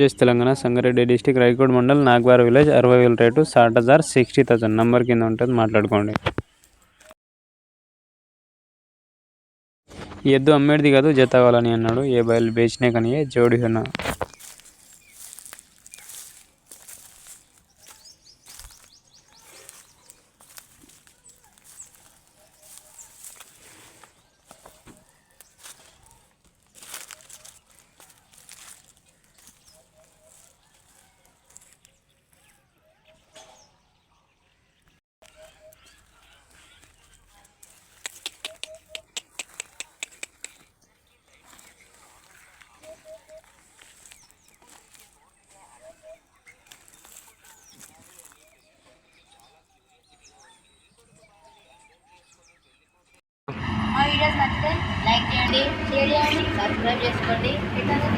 చేసి Telangana Sangareddy district Raikode mandal Nagwar village అరవై వేల రేటు సాట్ హజార్ సిక్స్టీ థౌసండ్. నంబర్ కింద ఉంటుంది మాట్లాడుకోండి. ఎద్దు అమ్మేటిది కాదు జత కావాలని అన్నాడు. ఏ బయలు బేచినే కానీ జోడి వీడియోస్ నచ్చితే లైక్ చేయండి షేర్ చేయండి సబ్స్క్రైబ్ చేసుకోండి. ఇతను